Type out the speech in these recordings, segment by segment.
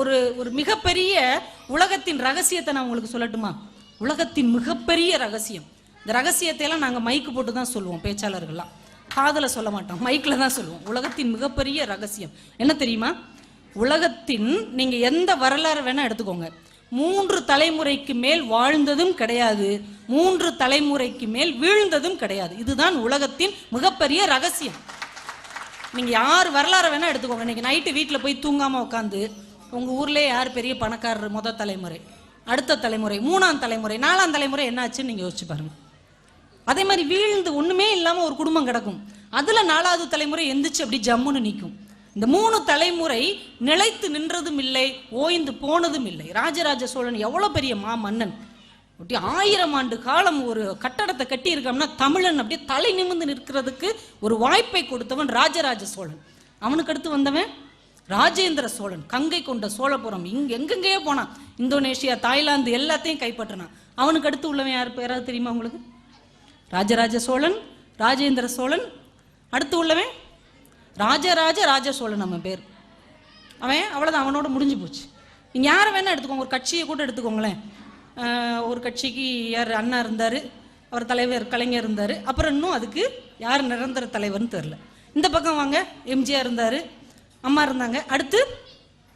ஒரு ஒரு மிகப்பெரிய உலகத்தின் ரகசியத்தை நான் உங்களுக்கு சொல்லட்டுமா? உலகத்தின் மிகப்பெரிய ரகசியம். இந்த ரகசியத்தை எல்லாம் நாங்கள் மைக்கு போட்டு தான் சொல்லுவோம் பேச்சாளர்கள்லாம். காதில் சொல்ல மாட்டோம் மைக்கில் தான் சொல்லுவோம். உலகத்தின் மிகப்பெரிய ரகசியம். என்ன தெரியுமா? உலகத்தின் நீங்கள் எந்த வரலாறு வேணால் எடுத்துக்கோங்க. மூன்று தலைமுறைக்கு மேல் வாழ்ந்ததும் கிடையாது. மூன்று தலைமுறைக்கு மேல் வீழ்ந்ததும் கிடையாது. இதுதான் உலகத்தின் மிகப்பெரிய ரகசியம். நீங்கள் யார் வரலாறு வேணால் எடுத்துக்கோங்க. இன்னைக்கு நைட்டு வீட்டில் போய் தூங்காமல் உட்காந்து உங்கள் ஊர்லேயே யார் பெரிய பணக்காரர் முத தலைமுறை அடுத்த தலைமுறை மூணாம் தலைமுறை நாலாம் தலைமுறை என்னாச்சுன்னு நீங்கள் யோசிச்சு பாருங்கள் அதே மாதிரி வீழ்ந்து ஒன்றுமே இல்லாமல் ஒரு குடும்பம் கிடக்கும். அதில் நாலாவது தலைமுறை எந்திரிச்சு அப்படி ஜம்முன்னு நிற்கும் இந்த மூணு தலைமுறை நிலைத்து நின்றதும் இல்லை ஓய்ந்து போனதும் இல்லை. ராஜராஜ சோழன் எவ்வளோ பெரிய மா மன்னன் அப்படி ஆயிரம் ஆண்டு காலம் ஒரு கட்டடத்தை கட்டி இருக்கோம்னா தமிழன் அப்படியே தலை நிமிர்ந்து நிற்கிறதுக்கு ஒரு வாய்ப்பை கொடுத்தவன் ராஜராஜ சோழன். அவனுக்கு அடுத்து வந்தவன் ராஜேந்திர சோழன் கங்கை கொண்ட சோழபுரம் இங்க எங்கெங்கேயோ போனான். இந்தோனேஷியா தாய்லாந்து எல்லாத்தையும் கைப்பற்றினான். அவனுக்கு அடுத்து உள்ளவன் யார்? பேராவது தெரியுமா உங்களுக்கு? ராஜராஜ சோழன் ராஜேந்திர சோழன். அடுத்து உள்ளவன்? ராஜராஜ ராஜ சோழன் நம்ம பேர். அவன் அவ்வளோதான் அவனோட முடிஞ்சு போச்சு. நீங்கள் யாரை வேணால் எடுத்துக்கோங்க ஒரு கட்சியை கூட எடுத்துக்கோங்களேன். ஒரு கட்சிக்கு யார் அண்ணா இருந்தார் அவர் தலைவர் கலைஞர் இருந்தார். அப்புறம் இன்னும் அதுக்கு யார் நிரந்தர தலைவர்னு தெரில இந்த பக்கம் வாங்க எம்ஜிஆர் இருந்தார் அம்மா இருந்தாங்க. அடுத்து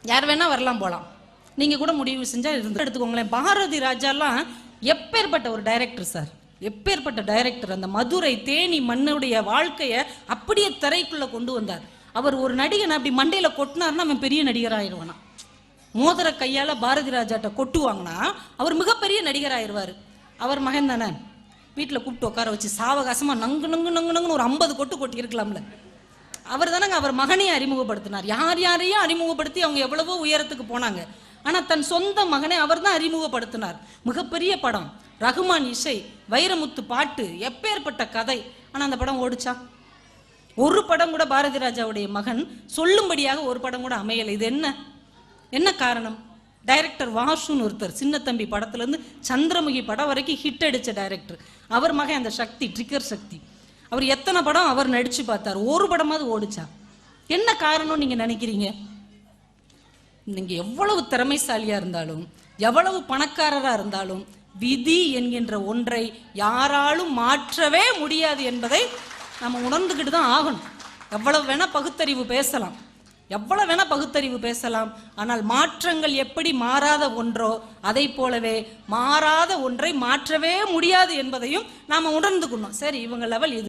யார் வேணால் வரலாம் போகலாம் நீங்கள் கூட முடிவு செஞ்சால் இருந்து எடுத்துக்கோங்களேன். பாரதி ராஜாலாம் எப்பேற்பட்ட ஒரு டைரக்டர் சார் எப்பேற்பட்ட டைரக்டர் அந்த மதுரை தேனி மண்ணுடைய வாழ்க்கையை அப்படியே திரைக்குள்ளே கொண்டு வந்தார். அவர் ஒரு நடிகனை அப்படி மண்டையில் கொட்டினார்னா அவன் பெரிய நடிகர் ஆயிடுவானா மோதிர கையால் பாரதி ராஜாட்ட கொட்டுவாங்கன்னா அவர் மிகப்பெரிய நடிகர் ஆயிடுவார் அவர் மகன் தானே? வீட்டில் கூப்பிட்டு உட்கார வச்சு சாவகாசமாக நங்கு நங்கு நங்கு நங்குன்னு ஒரு ஐம்பது கொட்டு கொட்டி இருக்கலாம்ல அவர் தானங்க அவர் மகனையும் அறிமுகப்படுத்தினார். யார் யாரையும் அறிமுகப்படுத்தி அவங்க எவ்வளவோ உயரத்துக்கு போனாங்க. ஆனால் தன் சொந்த மகனை அவர் தான் அறிமுகப்படுத்தினார். மிகப்பெரிய படம். ரகுமான் இசை வைரமுத்து பாட்டு எப்பேற்பட்ட கதை. ஆனால் அந்த படம் ஓடிச்சா? ஒரு படம் கூட பாரதி ராஜாவுடைய மகன் சொல்லும்படியாக ஒரு படம் கூட அமையலை. இது என்ன? என்ன காரணம்? டைரக்டர் வாசுன்னு ஒருத்தர் சின்னத்தம்பி படத்துலேருந்து சந்திரமுகி படம் வரைக்கும் ஹிட் அடித்த டைரக்டர் அவர் மகன் அந்த சக்தி ட்ரிக்கர் சக்தி. அவர் எத்தனை படம் அவர் நடிச்சு பார்த்தார்? ஒரு படமாவது ஓடிச்சா? என்ன காரணம் நீங்க நினைக்கிறீங்க? நீங்க எவ்வளவு திறமைசாலியா இருந்தாலும் எவ்வளவு பணக்காரரா இருந்தாலும் விதி என்கின்ற ஒன்றை யாராலும் மாற்றவே முடியாது என்பதை நம்ம உணர்ந்துக்கிட்டு தான் ஆகணும். எவ்வளவு வேணா பகுத்தறிவு பேசலாம். எவ்வளவு வேணா பகுத்தறிவு பேசலாம். ஆனால் மாற்றங்கள் எப்படி மாறாத ஒன்றோ அதை போலவே மாறாத ஒன்றை மாற்றவே முடியாது என்பதையும் நாம உணர்ந்துக்கணும். சரி இவங்க லெவல் இது.